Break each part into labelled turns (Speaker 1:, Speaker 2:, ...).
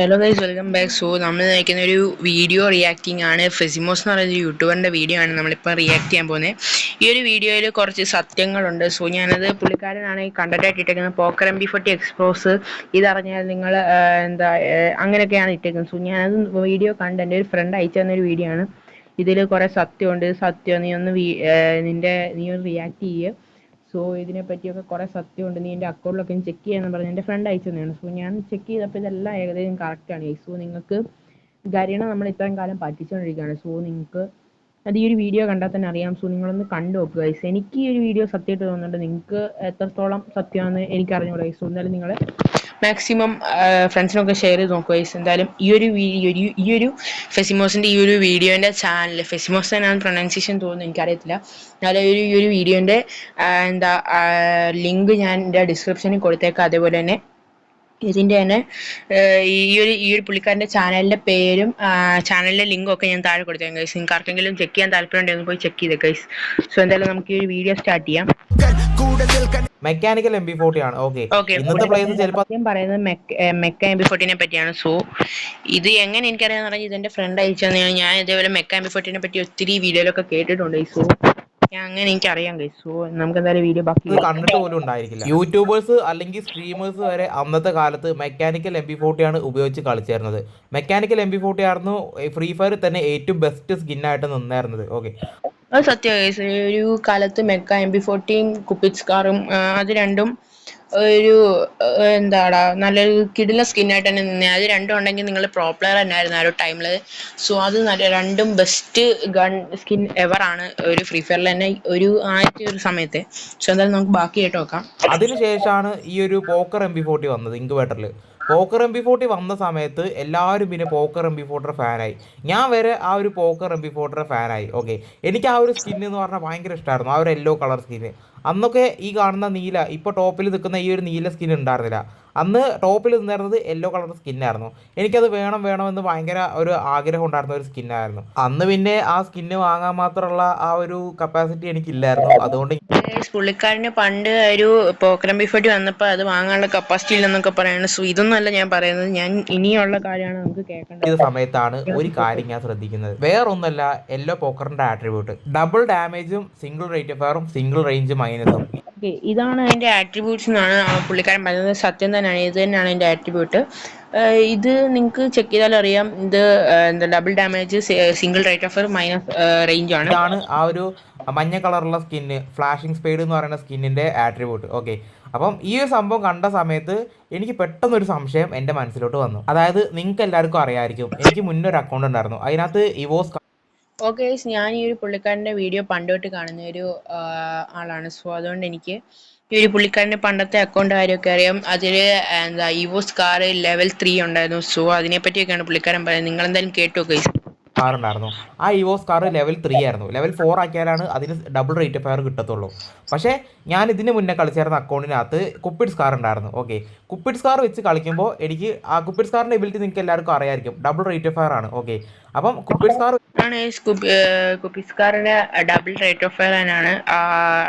Speaker 1: Hello guys welcome back so നമ്മൾ നയിക്കുന്ന ഒരു വീഡിയോ റിയാക്ടിങ് ആണ്. ഫെസിമോസ് എന്ന് പറയുന്ന യൂട്യൂബറിന്റെ വീഡിയോ ആണ് നമ്മളിപ്പോൾ റിയാക്ട് ചെയ്യാൻ പോകുന്നത് ഈ ഒരു വീഡിയോയിൽ കുറച്ച് സത്യങ്ങളുണ്ട്. സോ ഞാനത് പുള്ളിക്കാരനാണ് ഈ കണ്ടന്റായിട്ട് ഇട്ടേക്കുന്നത്. പോക്കർ എം ബി ഫോർട്ടി എക്സ്പ്രോസ് ഇതറിഞ്ഞാൽ നിങ്ങൾ എന്താ അങ്ങനെയൊക്കെയാണ് ഇട്ടേക്കുന്നത്. സോ ഞാനത് വീഡിയോ കണ്ട് എന്റെ ഒരു ഫ്രണ്ട് അയച്ചു തന്നൊരു വീഡിയോ ആണ്. ഇതിൽ കുറേ സത്യമുണ്ട്. സത്യം നീ ഒന്ന് നിന്റെ നീ ഒന്ന് റിയാക്ട് ചെയ്യുക സോ ഇതിനെ പറ്റിയൊക്കെ കുറേ സത്യമുണ്ട്. നീ എന്റെ അക്കൗണ്ടിലൊക്കെ ഒന്ന് ചെക്ക് ചെയ്യാന്ന് പറഞ്ഞ് എന്റെ ഫ്രണ്ട് അയച്ചു തന്നെയാണ് സോ ഞാൻ ചെക്ക് ചെയ്തപ്പോൾ ഇതെല്ലാം ഏകദേശം കറക്റ്റാണ് സോ നിങ്ങൾക്ക് ഗരീണ നമ്മൾ ഇത്രയും കാലം പറ്റിച്ചുകൊണ്ടിരിക്കുകയാണ് സോ നിങ്ങൾക്ക് അത് ഈ ഒരു വീഡിയോ കണ്ടാൽ തന്നെ അറിയാം. സോ നിങ്ങളൊന്ന് കണ്ടു നോക്കുക ഗൈസ് എനിക്ക് ഈ ഒരു വീഡിയോ സത്യമായിട്ട് തോന്നുന്നുണ്ട്. നിങ്ങൾക്ക് എത്രത്തോളം സത്യമാണെന്ന് എനിക്ക് അറിഞ്ഞൂടാ ഗൈസ് സോ എന്തായാലും നിങ്ങൾ മാക്സിമം ഫ്രണ്ട്സിനൊക്കെ ഷെയർ ചെയ്ത് നോക്കുക ഗൈസ് എന്തായാലും ഈ ഒരു വീഡിയോ ഈ ഒരു ഫെസിമോസിന്റെ ഈ ഒരു വീഡിയോന്റെ ചാനൽ ഫെസിമോസ് തന്നെയാണ് പ്രൊനൗൺസിയേഷൻ തോന്നുന്നു എനിക്കറിയത്തില്ല. എന്നാലും ഈ ഒരു ഈ ഒരു വീഡിയോന്റെ എന്താ ലിങ്ക് ഞാൻ എന്റെ ഡിസ്ക്രിപ്ഷനിൽ കൊടുത്തേക്കാം. അതേപോലെ തന്നെ ഇതിന്റെ തന്നെ ഈ ഒരു ഈ ഒരു പുള്ളിക്കാരന്റെ ചാനലിന്റെ പേരും ചാനലിന്റെ ലിങ്കും ഒക്കെ ഞാൻ താഴെ കൊടുത്തേക്കാം ഗൈസ് നിങ്ങൾക്ക് ആർക്കെങ്കിലും ചെക്ക് ചെയ്യാൻ താല്പര്യം ഉണ്ടെങ്കിൽ പോയി ചെക്ക് ചെയ്തേ ഗൈസ് സോ എന്തായാലും നമുക്ക് ഈ ഒരു വീഡിയോ സ്റ്റാർട്ട് ചെയ്യാം.
Speaker 2: മെക്കാനിക്കൽ എം ബി ഫോർട്ടി ആണ്. ഓക്കെ ഇന്നത്തെ പ്ലേസ് ചിലപ്പോൾ
Speaker 1: പറയുന്നത് മെക്ക എം ബി ഫോർട്ടിനെ പറ്റിയാണ്. സോ ഇത് എങ്ങനെ എനിക്കറിയാന്ന് പറഞ്ഞാൽ ഇതെന്റെ ഫ്രണ്ട് അയച്ചു ഞാൻ ഇതേപോലെ മെക്ക എം ബി ഫോർട്ടിനെ പറ്റി ഒത്തിരി വീഡിയോയിലൊക്കെ കേട്ടിട്ടുണ്ട് സോ അങ്ങനെ എനിക്ക് അറിയാം സോ നമുക്ക് എന്തായാലും വീഡിയോ ബാക്കി
Speaker 2: കണ്ടിട്ട് പോലും ഉണ്ടായിരിക്കില്ല. യൂട്യൂബേഴ്സ് അല്ലെങ്കിൽ സ്ട്രീമേഴ്സ് വരെ അന്നത്തെ കാലത്ത് മെക്കാനിക്കൽ എം ബി ഫോർട്ടിയാണ് ഉപയോഗിച്ച് കളിച്ചിരുന്നത്. മെക്കാനിക്കൽ എം ബി ഫോർട്ടി ആയിരുന്നു ഫ്രീ ഫയർ തന്നെ ഏറ്റവും ബെസ്റ്റ് സ്കിന്നായിട്ട് നിന്നായിരുന്നത്. ഓക്കെ
Speaker 1: അത് സത്യമായി ഒരു കാലത്ത് മെക്ക എം ബി ഫോർട്ടിയും കുപ്പിറ്റ്സ് കാറും അത് രണ്ടും ഒരു എന്താടാ നല്ലൊരു കിടില സ്കിന്നായിട്ട് തന്നെ നിന്നെ. അത് രണ്ടും ഉണ്ടെങ്കിൽ നിങ്ങൾ പ്രോ പ്ലെയർ തന്നെയായിരുന്നു ആ ഒരു ടൈമിൽ സോ അത് നല്ല രണ്ടും ബെസ്റ്റ് ഗൺ സ്കിൻ എവർ ആണ് ഒരു ഫ്രീ ഫയറിൽ തന്നെ ഒരു ആദ്യത്തെ ഒരു സമയത്ത്. സോ എന്തായാലും നമുക്ക് ബാക്കി ആയിട്ട് നോക്കാം.
Speaker 2: അതിനുശേഷമാണ് ഈ ഒരു പോക്കർ എം ബി ഫോർട്ടി വന്നത് ഇങ്കുവേറ്ററിൽ പോക്കർ എം ബി ഫോർട്ടി വന്ന സമയത്ത് എല്ലാവരും പിന്നെ പോക്കർ എം ബി ഫോർട്ടിയുടെ ഫാനായി. ഞാൻ വരെ ആ ഒരു പോക്കർ എം ബി ഫോർട്ടിയുടെ ഫാനായി. ഓക്കെ എനിക്ക് ആ ഒരു സ്കിൻ എന്ന് പറഞ്ഞാൽ ഭയങ്കര ഇഷ്ടമായിരുന്നു ആ ഒരു യെല്ലോ കളർ സ്കിന്ന് അന്നൊക്കെ ഈ കാണുന്ന നീല ഇപ്പോൾ ടോപ്പിൽ നിൽക്കുന്ന ഈ ഒരു നീല സ്കിൻ ഉണ്ടായിരുന്നില്ല. അന്ന് ടോപ്പിൽ നിന്നിരുന്നത് യെല്ലോ കളർ സ്കിന്നായിരുന്നു എനിക്കത് വേണം വേണമെന്ന് ഭയങ്കര ഒരു ആഗ്രഹം ഉണ്ടായിരുന്ന ഒരു സ്കിന്നായിരുന്നു അന്ന് പിന്നെ ആ സ്കിന്ന് വാങ്ങാൻ മാത്രമുള്ള ആ ഒരു കപ്പാസിറ്റി എനിക്കില്ലായിരുന്നു. അതുകൊണ്ട്
Speaker 1: പുള്ളിക്കാരന് പണ്ട് ഒരു പോക്രം ബിഫോട്ടി വന്നപ്പോൾ അത് വാങ്ങാനുള്ള കപ്പാസിറ്റി ഇല്ലെന്നൊക്കെ പറയുന്നത് സോ ഇതൊന്നുമല്ല ഞാൻ പറയുന്നത്. ഞാൻ ഇനിയുള്ള കാര്യമാണ് നമുക്ക് കേൾക്കേണ്ടത്.
Speaker 2: ഈ സമയത്താണ് ഒരു കാര്യം ഞാൻ ശ്രദ്ധിക്കുന്നത്. വേറൊന്നല്ല യെല്ലോ പോക്കറിന്റെ ആട്രിബ്യൂട്ട് ഡബിൾ ഡാമേജും സിംഗിൾ റേറ്റ് ഫയറും സിംഗിൾ റേഞ്ച് മൈനസും
Speaker 1: ഇതാണ് അതിന്റെ ആട്രിബ്യൂട്ട്സ് എന്നാണ് പുള്ളിക്കാരൻ പറയുന്നത്. സത്യം തന്നെയാണ് ഇത് തന്നെയാണ് അതിന്റെ ആട്രിബ്യൂട്ട് ഇത് നിങ്ങൾക്ക് ചെക്ക് ചെയ്താൽ അറിയാം ഇത് എന്താ double damage single rate of minus range ആണ്.
Speaker 2: ഇതാണ് ആ ഒരു മഞ്ഞ കളറുള്ള സ്കിന്ന് ഫ്ലാഷിംഗ് സ്പീഡ് എന്ന് പറയുന്ന സ്കിന്നിന്റെ ആട്രിബ്യൂട്ട് ഓക്കെ അപ്പം ഈ ഒരു സംഭവം കണ്ട സമയത്ത് എനിക്ക് പെട്ടെന്നൊരു സംശയം എന്റെ മനസ്സിലോട്ട് വന്നു. അതായത് നിങ്ങൾക്ക് എല്ലാവർക്കും അറിയാമായിരിക്കും എനിക്ക് മുന്നേ ഒരു അക്കൗണ്ട് ഉണ്ടായിരുന്നു. അതിനകത്ത് ഇവോസ്
Speaker 1: ഓക്കെ ഞാൻ ഈ ഒരു പുള്ളിക്കാരന്റെ വീഡിയോ പണ്ട് തൊട്ട് കാണുന്ന ഒരു ആളാണ്. സോ അതുകൊണ്ട് എനിക്ക് ഈ ഒരു പുള്ളിക്കാരന്റെ പണ്ടത്തെ അക്കൗണ്ട് കാര്യമൊക്കെ അറിയാം. അതിൽ എന്താ ഇവോസ് കാർ ലെവൽ ത്രീ ഉണ്ടായിരുന്നു. സോ അതിനെപ്പറ്റിയൊക്കെയാണ് പുള്ളിക്കാരൻ പറയുന്നത്. നിങ്ങളെന്തായാലും കേട്ടോ ഗൈസ്
Speaker 2: കാർ ഉണ്ടായിരുന്നു ആ ഇവോസ് കാർ ലെവൽ ത്രീ ആയിരുന്നു. ലെവൽ ഫോർ ആക്കിയാലാണ് അതിന് ഡബിൾ റേറ്റ് ഫയർ കിട്ടത്തുള്ളൂ. പക്ഷേ ഞാൻ ഇതിന് മുന്നേ കളിച്ചായിരുന്ന അക്കൗണ്ടിനകത്ത് കുപ്പിഡ്സ് കാർ ഉണ്ടായിരുന്നു. ഓക്കെ കുപ്പിഡ്സ് കാർ വെച്ച് കളിക്കുമ്പോൾ എനിക്ക് ആ കുപ്പിഡ്സ് കാറിന്റെ എബിലിറ്റി നിങ്ങൾക്ക് എല്ലാവർക്കും അറിയായിരിക്കും. ഡബിൾ റേറ്റ് ഓഫ് ഫയർ ആണ്. ഓക്കെ അപ്പം കുപ്പിഡ്സ് കാർ
Speaker 1: ആണ് കുപ്പിസ്കാറിന്റെ ഡബിൾ റേറ്റ് ഓഫ് ഫയർ തന്നെയാണ്.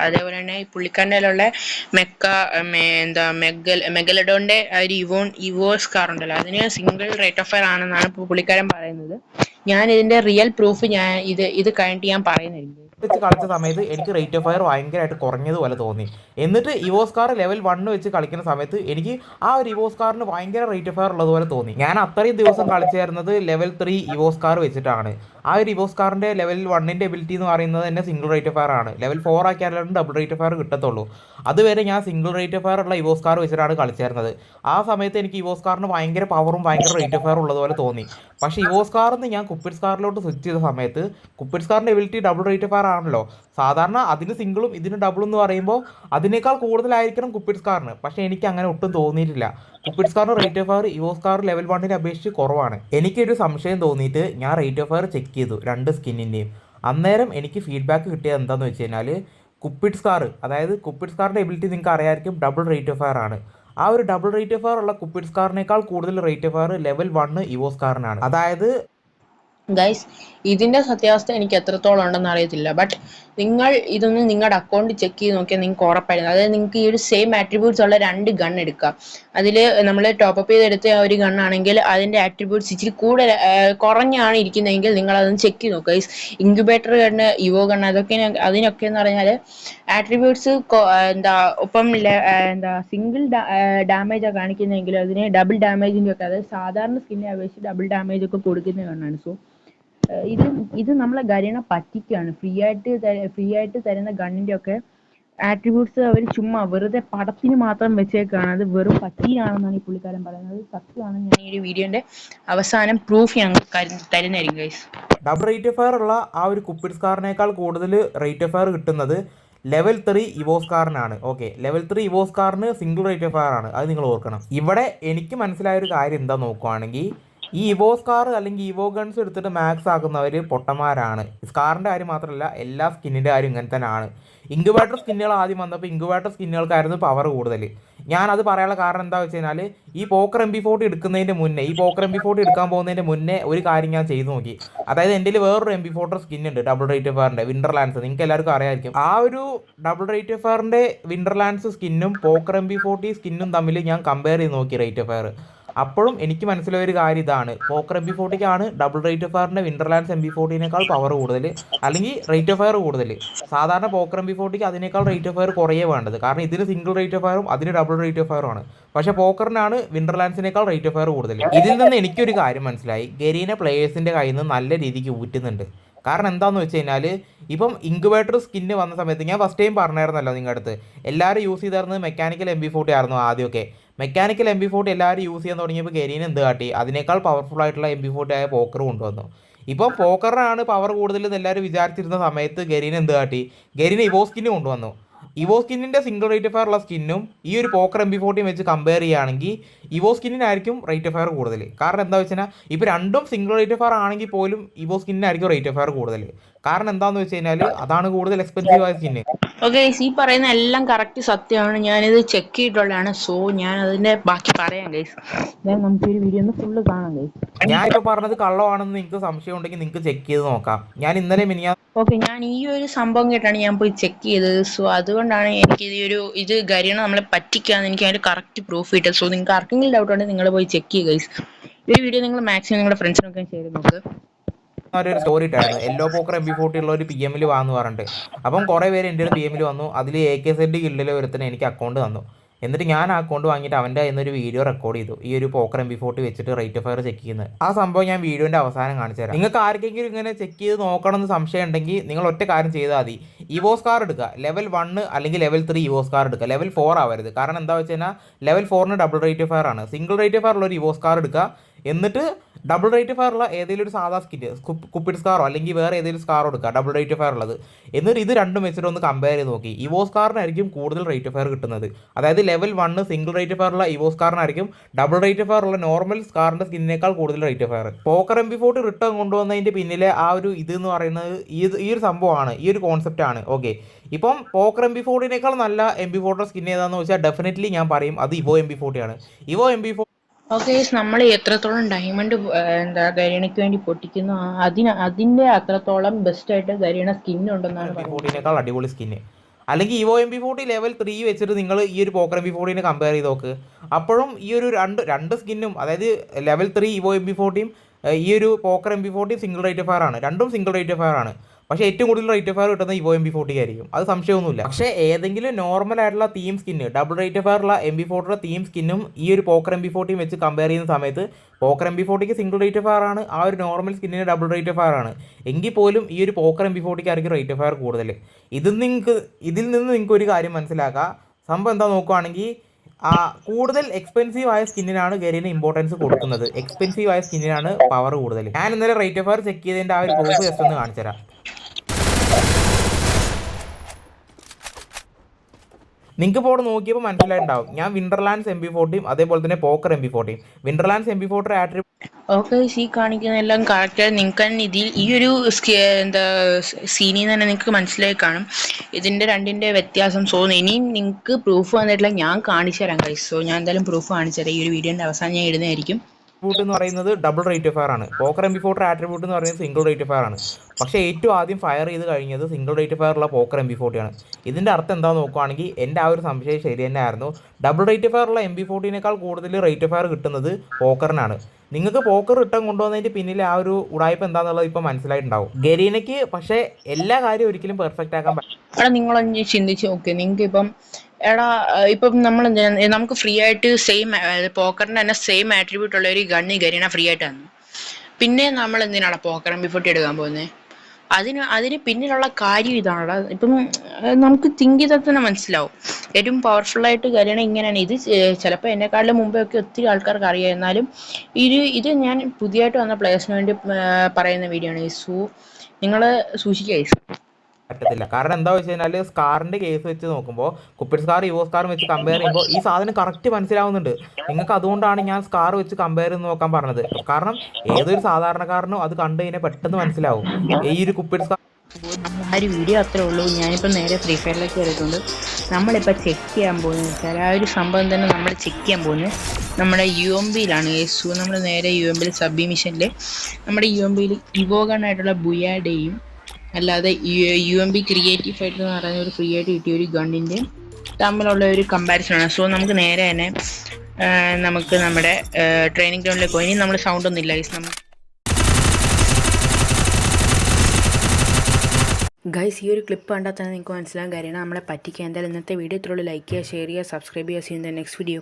Speaker 1: അതേപോലെ തന്നെ ഉള്ള മെക്ക എന്താ മെഗൽ മെഗലഡോന്റെ ആ ഒരു ഇവോൺ ഇവോസ് കാർ ഉണ്ടല്ലോ. അതിന് സിംഗിൾ റേറ്റ് ഓഫ് ഫയർ ആണെന്നാണ് പുള്ളിക്കാരൻ പറയുന്നത്. ഞാൻ ഇതിന്റെ റിയൽ പ്രൂഫ് ഞാൻ ഇത് ഇത് കഴിഞ്ഞിട്ട് ഞാൻ പറയുന്നതായിരിക്കും
Speaker 2: വെച്ച് കളിച്ച സമയത്ത് എനിക്ക് റേറ്റ് ഓഫ് ഫയർ ഭയങ്കരമായിട്ട് കുറഞ്ഞതുപോലെ തോന്നി. എന്നിട്ട് ഇവോസ്കാർ ലെവൽ വണ്ണ് വെച്ച് കളിക്കുന്ന സമയത്ത് എനിക്ക് ആ ഒരു ഇവോസ്കാറിന് ഭയങ്കര റേറ്റ് ഓഫ് ഫയർ ഉള്ളതുപോലെ തോന്നി. ഞാൻ അത്രയും ദിവസം കളിച്ചായിരുന്നത് ലെവൽ ത്രീ ഇവോസ്കാർ വെച്ചിട്ടാണ്. ആ ഒരു ഇവോസ് കാറിന്റെ ലെവൽ വണ്ണിന്റെ എബിലിറ്റി എന്ന് പറയുന്നത് തന്നെ സിംഗിൾ റേറ്റ് ഓഫ് ഫയർ ആണ്. ലെവൽ ഫോർ ആക്കിയാലും ഡബിൾ റേറ്റ് ഓഫ് ഫയർ കിട്ടത്തുള്ളൂ. അതുവരെ ഞാൻ സിംഗിൾ റേറ്റ് ഓഫ് ഫയർ ഉള്ള ഇവോസ്കാർ വെച്ചിട്ടാണ് കളിച്ചായിരുന്നത് ആ സമയത്ത് എനിക്ക് ഇവോസ്കാറിന് ഭയങ്കര പവറും ഭയങ്കര റേറ്റ് ഓഫ് ഫയർ ഉള്ളതുപോലെ തോന്നി. പക്ഷേ ഇവോസ് കാറിൽ നിന്ന് ഞാൻ കാറിലോട്ട് സ്വിച്ച് ചെയ്ത സമയത്ത് കാറിന്റെ ability double rate of fire ആണല്ലോ സാധാരണ അതിന് സിംഗിളും ഇതിന് ഡബിളും എന്ന് പറയുമ്പോൾ അതിനേക്കാൾ കൂടുതലായിരിക്കണം കുപ്പിഡ്സ് കാറിന് പക്ഷേ എനിക്ക് അങ്ങനെ ഒട്ടും തോന്നിയിട്ടില്ല. കുപ്പിഡ്സ് കാറിന് rate of fire evo's car level വണ്ണിനെ അപേക്ഷിച്ച് കുറവാണ്. എനിക്കൊരു സംശയം തോന്നിയിട്ട് ഞാൻ റേറ്റ് ഓഫ് ഫയർ ചെക്ക് ചെയ്തു രണ്ട് സ്കിന്നിന്റെയും അന്നേരം എനിക്ക് ഫീഡ്ബാക്ക് കിട്ടിയത് എന്താണെന്ന് വെച്ച് കഴിഞ്ഞാൽ കുപ്പിഡ്സ് കാർ അതായത് കുപ്പിഡ്സ് കാറിന്റെ എബിലിറ്റി നിങ്ങൾക്ക് അറിയാമായിരിക്കും ഡബിൾ റേറ്റ് ഓഫ് ഫയർ ആണ്. ആ ഒരു ഡബിൾ റേറ്റ് ഓഫ് ഫയർ ഉള്ള കുപ്പിഡ്സ് കാറിനേക്കാൾ കൂടുതൽ rate of fire level one evo's കാറിനാണ് അതായത്
Speaker 1: ഗൈസ് ഇതിന്റെ സത്യാവസ്ഥ എനിക്ക് എത്രത്തോളം ഉണ്ടെന്ന് അറിയത്തില്ല. ബട്ട് നിങ്ങൾ ഇതൊന്ന് നിങ്ങളുടെ അക്കൗണ്ട് ചെക്ക് ചെയ്ത് നോക്കിയാൽ നിങ്ങൾക്ക് ഉറപ്പായിരുന്നു അതായത് നിങ്ങൾക്ക് ഈ ഒരു സെയിം ആട്രിബ്യൂട്ട്സ് ഉള്ള രണ്ട് ഗൺ എടുക്കാം. അതിൽ നമ്മൾ ടോപ്പ് അപ്പ് ചെയ്തെടുത്ത ഒരു ഗണ്ണാണെങ്കിൽ അതിന്റെ ആട്രിബ്യൂട്ട്സ് ഇച്ചിരി കൂടുതൽ കുറഞ്ഞാണ് ഇരിക്കുന്നതെങ്കിൽ നിങ്ങൾ അതൊന്ന് ചെക്ക് ചെയ്ത് നോക്കുക guys incubator gun evo gun അതൊക്കെ അതിനൊക്കെ എന്ന് പറഞ്ഞാൽ ആട്രിബ്യൂട്ട്സ് എന്താ ഒപ്പം എന്താ സിംഗിൾ ഡാമേജാണ് കാണിക്കുന്നതെങ്കിൽ അതിന് ഡബിൾ ഡാമേജിന്റെ ഒക്കെ അതായത് സാധാരണ സ്കിന്നെ അപേക്ഷിച്ച് ഡബിൾ ഡാമേജ് ഒക്കെ കൊടുക്കുന്ന ഗണ്ണാണ് സോ ഇത് ഇത് നമ്മളെ ഗരീനെ പറ്റിക്കാണ്. ഫ്രീ ആയിട്ട് ഫ്രീ ആയിട്ട് തരുന്ന ഗണ്ണിന്റെ ഒക്കെ ആട്രിബ്യൂട്ട്സ് അവർ ചുമ്മാ വെറുതെ പടത്തിന് മാത്രം വെച്ചേക്കാണ്. അത് വെറും പറ്റിയാണെന്നാണ് ഈ പുള്ളിക്കാരൻ പറയുന്നത്. സത്യമാണ്. ഞാൻ ഈ ഒരു വീഡിയോന്റെ അവസാനം പ്രൂഫ് കരു- തരുന്നതായിരിക്കും guys
Speaker 2: double rate of fire ഉള്ള ആ ഒരു കുപ്പിഡ് സ്കാറിനേക്കാൾ കൂടുതൽ റേറ്റ് ഓഫ് ഫയർ കിട്ടുന്നത് ലെവൽ ത്രീ ഇവോസ് കാറിനാണ് ഓക്കെ ലെവൽ ത്രീ ഇവോസ് കാറിന് സിംഗിൾ റേറ്റ് ഓഫ് ഫയർ ആണ്. അത് നിങ്ങൾ ഓർക്കണം. ഇവിടെ എനിക്ക് മനസ്സിലായ ഒരു കാര്യം എന്താ നോക്കുവാണെങ്കിൽ ഈ ഇവോ സ്കാർ അല്ലെങ്കിൽ ഇവോ ഗൺസ് എടുത്തിട്ട് മാക്സ് ആക്കുന്നവർ പൊട്ടന്മാരാണ്. സ്കാറിന്റെ കാര്യം മാത്രമല്ല എല്ലാ സ്കിന്നിന്റെ കാര്യം ഇങ്ങനെ തന്നെയാണ്. ഇൻക്യുബേറ്റർ സ്കിന്നുകൾ ആദ്യം വന്നപ്പോൾ ഇൻക്യുബേറ്റർ സ്കിന്നുകൾക്കായിരുന്നു പവർ കൂടുതൽ. ഞാൻ അത് പറയാനുള്ള കാരണം എന്താ വെച്ച് കഴിഞ്ഞാൽ ഈ പോക്കർ എം ബി ഫോർട്ടി എടുക്കുന്നതിന്റെ മുന്നേ ഈ പോക്കർ എം ബി ഫോർട്ടി എടുക്കാൻ പോകുന്നതിന്റെ മുന്നേ ഒരു കാര്യം ഞാൻ ചെയ്തു നോക്കി. അതായത് എന്റെ വേറൊരു എം ബി ഫോർട്ടർ ഉണ്ട് ഡബിൾ റേറ്റ് ഫയറിന്റെ വിന്റർ ലാൻസ് നിങ്ങൾക്ക് എല്ലാവർക്കും അറിയാമായിരിക്കും ആ ഒരു ഡബിൾ റേറ്റ് ഫയറിന്റെ വിന്റർ ലാൻസ് സ്കിന്നും പോക്കർ എം ബി ഫോർട്ടി സ്കിന്നും തമ്മിൽ ഞാൻ കമ്പയർ ചെയ്ത് നോക്കി റേറ്റ് ഫയർ അപ്പോഴും എനിക്ക് മനസ്സിലായ ഒരു കാര്യം ഇതാണ്. പോക്കർ എം ബി ഫോർട്ടിക്കാണ് ഡബിൾ റേറ്റ് ഓഫ് ഫയറിന്റെ വിന്റർലാൻഡ്സ് എം ബി ഫോർട്ടീനേക്കാൾ പവർ കൂടുതൽ അല്ലെങ്കിൽ റേറ്റ് ഓഫ് ഫയർ കൂടുതൽ. സാധാരണ പോക്കർ എം ബി ഫോർട്ടിക്ക് അതിനേക്കാൾ റേറ്റ് ഓഫ് ഫയർ കുറയേ വേണ്ടത്. കാരണം ഇതിന് സിംഗിൾ റേറ്റ് ഓഫ് ഫയറും അതിന് ഡബിൾ റേറ്റ് ഓഫ് ഫയറും ആണ്. പക്ഷേ പോക്കറിനാണ് വിന്റർലാൻഡ്സിനേക്കാൾ റേറ്റ് ഓഫ് ഫയർ കൂടുതൽ. ഇതിൽ നിന്ന് എനിക്കൊരു കാര്യം മനസ്സിലായി. ഗരീന പ്ലേയേഴ്സിന്റെ കയ്യിൽ നിന്ന് നല്ല രീതിക്ക് ഊറ്റുന്നുണ്ട്. കാരണം എന്താണെന്ന് വെച്ച് കഴിഞ്ഞാൽ ഇപ്പം ഇൻക്യുബേറ്റർ സ്കിന്ന് വന്ന സമയത്ത് ഞാൻ ഫസ്റ്റ് ടൈം പറഞ്ഞായിരുന്നല്ലോ നിങ്ങളുടെ അടുത്ത്. എല്ലാവരും യൂസ് ചെയ്തായിരുന്നത് മെക്കാനിക്കൽ എം ബി ഫോർട്ടി ആയിരുന്നു ആദ്യമൊക്കെ. മെക്കാനിക്കൽ എം ബി ഫോർട്ടി എല്ലാവരും യൂസ് ചെയ്യാൻ തുടങ്ങിയപ്പോൾ ഗരീൻ എന്ത് കാട്ടി? അതിനേക്കാൾ പവർഫുൾ ആയിട്ടുള്ള എം ബി ഫോർട്ടി ആയ പോക്കർ കൊണ്ടുവന്നു ഇപ്പം പോക്കറിനാണ് പവർ കൂടുതൽ എന്ന് എല്ലാവരും വിചാരിച്ചിരുന്ന സമയത്ത് ഗരീൻ എന്ത് കാട്ടി? ഗരീൻ ഇവോ സ്കിന് കൊണ്ടുവന്നു ഇവോ സ്കിന്നിന്റെ സിംഗിൾ റേറ്റ് ഫയർ ഉള്ള സ്കിന്നും ഈ ഒരു പോക്കർ എം ബി ഫോർട്ടിയും വെച്ച് കമ്പയർ ചെയ്യുകയാണെങ്കിൽ ഇവോ സ്കിന്നിനായിരിക്കും റേറ്റ് ഓഫ് ഫയർ കൂടുതൽ. കാരണം എന്താ വെച്ചാൽ ഇപ്പോൾ രണ്ടും സിംഗിൾ റേറ്റ് ഓഫ് ഫയർ ആണെങ്കിൽ പോലും ഇവോ സ്കിന്നിനായിരിക്കും റേറ്റ് ഓഫ് ഫയർ കൂടുതൽ. കാരണം എന്താണെന്ന് വെച്ച് കഴിഞ്ഞാൽ അതാണ് കൂടുതൽ എക്സ്പെൻസീവ് ആയ സ്കിന്ന്
Speaker 1: ഓക്കെ ഈ പറയുന്ന എല്ലാം കറക്റ്റ് സത്യമാണ്. ഞാനിത് ചെക്ക് ചെയ്തിട്ടുള്ളതാണ്. സോ ഞാൻ അതിന്റെ ബാക്കി പറയാം ഗൈസ് നമുക്ക് ഒരു വീഡിയോ ഒന്ന് ഫുള്ള് കാണാം ഗൈസ്
Speaker 2: ഞാൻ ഇപ്പൊ പറഞ്ഞത് കള്ളമാണെന്ന് നിങ്ങൾക്ക് സംശയം ഉണ്ടെങ്കിൽ നിങ്ങൾക്ക് ചെക്ക് ചെയ്ത് നോക്കാം. ഞാൻ ഇന്നലെ മിനിയാ
Speaker 1: ഓക്കെ ഞാൻ ഈ ഒരു സംഭവം കേട്ടാണ് ഞാൻ പോയി ചെക്ക് ചെയ്തത്. സോ അതുകൊണ്ടാണ് എനിക്ക് ഈ ഒരു ഇത് ഗരിയണം നമ്മളെ പറ്റിക്കാന്ന് എനിക്ക് അതിന്റെ കറക്റ്റ് പ്രൂഫ് കിട്ടുക സോ നിങ്ങൾക്ക് ആർക്കെങ്കിലും ഡൗട്ട് ഉണ്ടെങ്കിൽ നിങ്ങൾ പോയി ചെക്ക് ചെയ്യുക ഗൈസ് ഈ വീഡിയോ നിങ്ങൾ മാക്സിമം നിങ്ങളുടെ ഫ്രണ്ട്സിനൊക്കെ ഷെയർ ചെയ്ത് നോക്ക്.
Speaker 2: ഒരു സ്റ്റോറി ഇട്ടായിരുന്നു yellow poker M B forty ഉള്ള ഒരു പി എമ്മിൽ വാന്ന് പറഞ്ഞിട്ട്. അപ്പം കുറേ പേര് എന്റെ പി എമ്മിൽ വന്നു. അതിൽ എ കെ സെഡ് ഗിൽഡിൽ ഒരുത്തന് എനിക്ക് അക്കൗണ്ട് തന്നു. എന്നിട്ട് ഞാൻ ആ അക്കൗണ്ട് വാങ്ങിയിട്ട് അവന്റെ എന്നൊരു വീഡിയോ റെക്കോർഡ് ചെയ്തു. ഈ ഒരു പോക്കർ എം ബി ഫോർട്ടി വെച്ചിട്ട് റേറ്റ് ഫയർ ചെക്ക് ചെയ്യുന്നത് ആ സംഭവം ഞാൻ വീഡിയോന്റെ അവസാനം കാണിച്ചു തരാം. നിങ്ങൾക്ക് ആർക്കെങ്കിലും ഇങ്ങനെ ചെക്ക് ചെയ്ത് നോക്കണം എന്ന് സംശയം ഉണ്ടെങ്കിൽ നിങ്ങൾ ഒറ്റ കാര്യം ചെയ്താൽ മതി. ഇവോസ് കാർ എടുക്കുക. ലെവൽ വണ്ണ് അല്ലെങ്കിൽ ലെവൽ ത്രീ ഇവോസ് കാർ എടുക്കുക. ലെവൽ ഫോർ ആവരുത്. കാരണം എന്താ വെച്ച് കഴിഞ്ഞാൽ ലെവൽ ഫോറിന് ഡബിൾ റേറ്റ് ഫയർ ആണ്. സിംഗിൾ റേറ്റ് ഫയർ ഉള്ള ഒരു ഇവോസ് കാർ എടുക്കുക. എന്നിട്ട് ഡബിൾ റേറ്റ് ഫയർ ഉള്ള ഏതെങ്കിലും ഒരു സാധാ സ്കിറ്റ് കുപ്പിഡ് സ്കാറോ അല്ലെങ്കിൽ വേറെ ഏതെങ്കിലും സ്കാറോ എടുക്കുക. ഡബിൾ റേറ്റ് ഫയർ ഉള്ളത്. എന്നിട്ട് ഇത് രണ്ടും വെച്ചിട്ട് ഒന്ന് കമ്പയർ ചെയ്ത് നോക്കി. ഇവോസ് സ്കാറിനായിരിക്കും കൂടുതൽ റേറ്റ് ഫയർ കിട്ടുന്നത്. അതായത് level one single rate fire ഉള്ള ഇവോസ് സ്കാറിനായിരിക്കും ഡബിൾ റേറ്റ് ഫയർ ഉള്ള നോർമൽ സ്കാറിന്റെ സ്കിന്നിനേക്കാൾ കൂടുതൽ rate fire poker M B forty return കൊണ്ടുവന്നതിന്റെ പിന്നിലെ ആ ഒരു ഇത് എന്ന് പറയുന്നത് ഈ ഈ ഒരു സംഭവമാണ്. ഈ ഒരു കോൺസെപ്റ്റ് ആണ്. ഓക്കെ ഇപ്പം പോക്കർ എം ബി ഫോർട്ടിനേക്കാൾ നല്ല എം ബി ഫോർട്ടിയുടെ സ്കിൻ ഏതാണെന്ന് വെച്ചാൽ ഡെഫിനറ്റ്ലി ഞാൻ പറയും അത് evo M B ഫോർട്ടിയാണ് evo M B forty
Speaker 1: okay നമ്മൾ എത്രത്തോളം ഡയമണ്ട് എന്താ ഗരീണയ്ക്ക് വേണ്ടി പൊട്ടിക്കുന്നു അതിന് അതിന്റെ അത്രത്തോളം ബെസ്റ്റ് ആയിട്ട് ഗരീണ സ്കിൻ ഉണ്ടെന്നാണ്
Speaker 2: ഫോർട്ടീനേക്കാൾ അടിപൊളി സ്കിന്ന് അല്ലെങ്കിൽ evo M B forty level three വെച്ചിട്ട് നിങ്ങൾ ഈ ഒരു പോക്കർ എം ബി ഫോർട്ടീനെ കമ്പയർ ചെയ്ത് നോക്ക്. അപ്പോഴും ഈ ഒരു രണ്ട് രണ്ട് സ്കിന്നും അതായത് level three evo M B ഫോർട്ടിയും ഈ ഒരു പോക്കർ എം ബി ഫോർട്ടിയും സിംഗിൾ റേറ്റ് ഫയർ ആണ്. രണ്ടും സിംഗിൾ റേറ്റ് ഫയർ ആണ്. പക്ഷേ ഏറ്റവും കൂടുതൽ റേറ്റ് ഓഫ് ഫയർ കിട്ടുന്നത് ഇവോ എം ബി ഫോർട്ടി ആയിരിക്കും. അത് സംശയമൊന്നുമില്ല. പക്ഷേ ഏതെങ്കിലും നോർമൽ ആയിട്ടുള്ള theme skin double rate of ഫയറുള്ള M B ഫോർട്ടിയുടെ തീം സ്കിന്നും ഈ ഒരു പോക്കർ എം ബി ഫോർട്ടിയും വെച്ച് കമ്പയർ ചെയ്യുന്ന സമയത്ത് പോക്കർ എം ബി ഫോർട്ടിക്ക് സിംഗിൾ റേറ്റ് ഫയർ ആണ് ആ ഒരു നോർമൽ സ്കിന്നിന് ഡബിൾ റേറ്റ് ഫയർ ആണ്. എങ്കിൽ പോലും ഈ ഒരു പോക്കർ എം ബി ഫോർട്ടിക്ക് ആയിരിക്കും റേറ്റ് ഓഫ് ഫയർ കൂടുതൽ ഇതിൽ നിങ്ങൾക്ക് ഇതിൽ നിന്ന് നിങ്ങൾക്ക് ഒരു കാര്യം മനസ്സിലാക്കാം. സംഭവം എന്താ നോക്കുവാണെങ്കിൽ ആ കൂടുതൽ എക്സ്പെൻസീവ് ആയ സ്കിന്നിനാണ് ഗരീന ഇമ്പോർട്ടൻസ് കൊടുക്കുന്നത്. എക്സ്പെൻസീവ് ആയ സ്കിന്നിനാണ് പവർ കൂടുതൽ ഞാൻ ഇന്നലെ റേറ്റ് ഓഫ് ഫയർ ചെക്ക് ചെയ്തതിന്റെ ആ ഒരു പ്രൂഫ് ജസ്റ്റ് ഒന്ന് കാണിച്ചു നിങ്ങൾക്ക് ഇപ്പോൾ നോക്കിയപ്പോൾ മനസ്സിലായിട്ടുണ്ടാവും. ഞാൻ വിന്റർലാൻഡ്സ് എം ബി ഫോർട്ടിയും അതേപോലെ തന്നെ പോക്കർ എം ബി ഫോർട്ടിയും വിന്റർലാൻഡ്സ് എം ബി ഫോർട്ടി ആട്രി
Speaker 1: ഓക്കെ ഈ കാണിക്കുന്ന എല്ലാം കറക്റ്റ് നിങ്ങൾക്ക് ഇതിൽ ഈ ഒരു എന്താ സീനിൽ നിന്ന് തന്നെ നിങ്ങൾക്ക് മനസ്സിലായി കാണും. ഇതിന്റെ രണ്ടിന്റെ വ്യത്യാസം. സോ ഇനിയും നിങ്ങൾക്ക് പ്രൂഫ് വന്നിട്ടില്ല. ഞാൻ കാണിച്ചു തരാം കഴിച്ചു സോ ഞാൻ എന്തായാലും പ്രൂഫ് കാണിച്ചു തരാം ഈ ഒരു വീഡിയോന്റെ അവസാനം ഞാൻ ഇടുന്നതായിരിക്കും
Speaker 2: ആട്രിബ്യൂട്ട് എന്ന് പറയുന്നത് ഡബിൾ റേറ്റ് ഓഫ് ഫയർ ആണ്. Poker M B four attribute എന്ന് പറയുന്നത് സിംഗിൾ റേറ്റ് ഓഫ് ഫയർ ആണ്. പക്ഷേ ഏറ്റവും ആദ്യം ഫയർ ചെയ്ത് കഴിഞ്ഞത് സിംഗിൾ റേറ്റ് ഓഫ് ഉള്ള പോക്കർ എം ബി ഫോർട്ടിയാണ് ഇതിന്റെ അർത്ഥം എന്താണെന്ന് നോക്കുവാണെങ്കിൽ എന്റെ ആ ഒരു സംശയം ശരി തന്നെ ആയിരുന്നു ഡബിൾ റേറ്റ് ഓഫ് ഫയർ ഉള്ള എം ബി ഫോർട്ടീനേക്കാൾ കൂടുതൽ റേറ്റ് ഓഫ് ഫയർ കിട്ടുന്നത് പോക്കറിനാണ് നിങ്ങൾക്ക് പോക്കർ റിട്ടേൺ കൊണ്ടുവന്നതിന്റെ പിന്നിലെ ആ ഒരു ഉടായ്പ എന്താണെന്നുള്ളത് ഇപ്പോൾ മനസ്സിലായിട്ടുണ്ടാവും. ഗരീനയ്ക്ക് പക്ഷേ എല്ലാ കാര്യവും ഒരിക്കലും പെർഫെക്റ്റ് ആക്കാൻ
Speaker 1: പറ്റും നിങ്ങൾ ചിന്തിച്ച് നോക്ക്. നിങ്ങൾക്ക് ഇപ്പം എടാ ഇപ്പം നമ്മൾ നമുക്ക് ഫ്രീ ആയിട്ട് സെയിം പോക്കറിന് തന്നെ സെയിം ആട്രിബ്യൂട്ട് ഉള്ള ഒരു ഗണ്ണ് ഗരീന ഫ്രീ ആയിട്ട് തന്നു. പിന്നെ നമ്മൾ എന്തിനാണ് പോക്കർ എം ബി ഫോർട്ടി എടുക്കാൻ പോകുന്നത് അതിന് അതിന് പിന്നിലുള്ള കാര്യം ഇതാണ് ഇപ്പം നമുക്ക് തിങ്ക് ചെയ്താൽ തന്നെ മനസ്സിലാവും. ഏറ്റവും പവർഫുൾ ആയിട്ട് ഗരീന ഇങ്ങനെയാണ്. ഇത് ചിലപ്പോൾ എന്നെക്കാളും മുമ്പേ ഒക്കെ ഒത്തിരി ആൾക്കാർക്ക് അറിയാം. എന്നാലും ഇത് ഇത് ഞാൻ പുതിയതായിട്ട് വന്ന പ്ലേയേഴ്സിന് വേണ്ടി പറയുന്ന വീഡിയോ ആണ്. സൂ നിങ്ങൾ സൂക്ഷിക്കുക
Speaker 2: പറ്റത്തില്ല. കാരണം എന്താ വെച്ച് കഴിഞ്ഞാൽ സ്കാറിന്റെ കേസ് വെച്ച് നോക്കുമ്പോൾ കുപ്പിഡ് സ്കാർ യുവ സ്കാറും വെച്ച് കമ്പയർ ചെയ്യുമ്പോൾ ഈ സാധനം കറക്റ്റ് മനസ്സിലാവുന്നുണ്ട്. നിങ്ങൾക്ക് അതുകൊണ്ടാണ് ഞാൻ സ്കാർ വെച്ച് കമ്പയർ ചെയ്ത് നോക്കാൻ പറഞ്ഞത്. കാരണം ഏതൊരു സാധാരണക്കാരനും അത് കണ്ടു കഴിഞ്ഞാൽ പെട്ടെന്ന് മനസ്സിലാവും. ഈ ഒരു കുപ്പിഡ് സ്കാർ
Speaker 1: ഒരു വീഡിയോ അത്രേ ഉള്ളൂ. ഞാനിപ്പോൾ നേരെ ഫ്രീ ഫയറിലേക്ക് കയറിയിട്ടുണ്ട് നമ്മളിപ്പോൾ ചെക്ക് ചെയ്യാൻ പോകുന്നത് വെച്ചാൽ ആ ഒരു സംഭവം തന്നെ നമ്മൾ ചെക്ക് ചെയ്യാൻ പോകുന്നത്. നമ്മുടെ യു എം ബിയിലാണ് യേശു. നമ്മൾ നേരെ യു എം ബിയിൽ സബ് മിഷനിൽ നമ്മുടെ യു എം ബിയിൽ ഇവോഗണായിട്ടുള്ള ബുയാഡേയും അല്ലാതെ U M B creative fighter എന്ന് പറയുന്ന ഒരു ഫ്രീ ആയിട്ട് കിട്ടിയ ഒരു ഗണ്ണിന്റെ തമ്മിലുള്ള ഒരു കമ്പാരിസൺ ആണ്. സോ നമുക്ക് നേരെ തന്നെ നമുക്ക് നമ്മുടെ ട്രെയിനിങ് ഗ്രൗണ്ടിലേക്ക് പോയി. ഇനി നമ്മൾ സൗണ്ട് ഒന്നും ഇല്ല നമുക്ക് ഗൈസ് ഈ ഒരു ക്ലിപ്പ് കണ്ടാൽ തന്നെ നിങ്ങൾക്ക് മനസ്സിലാകാൻ കാര്യമാണ്. നമ്മളെ പറ്റിക്കുക എന്തായാലും ഇന്നത്തെ വീഡിയോ ഇത്രയുള്ളൂ ലൈക്ക് ചെയ്യുക ഷെയർ ചെയ്യുക സബ്സ്ക്രൈബ് ചെയ്യുക. Scene next video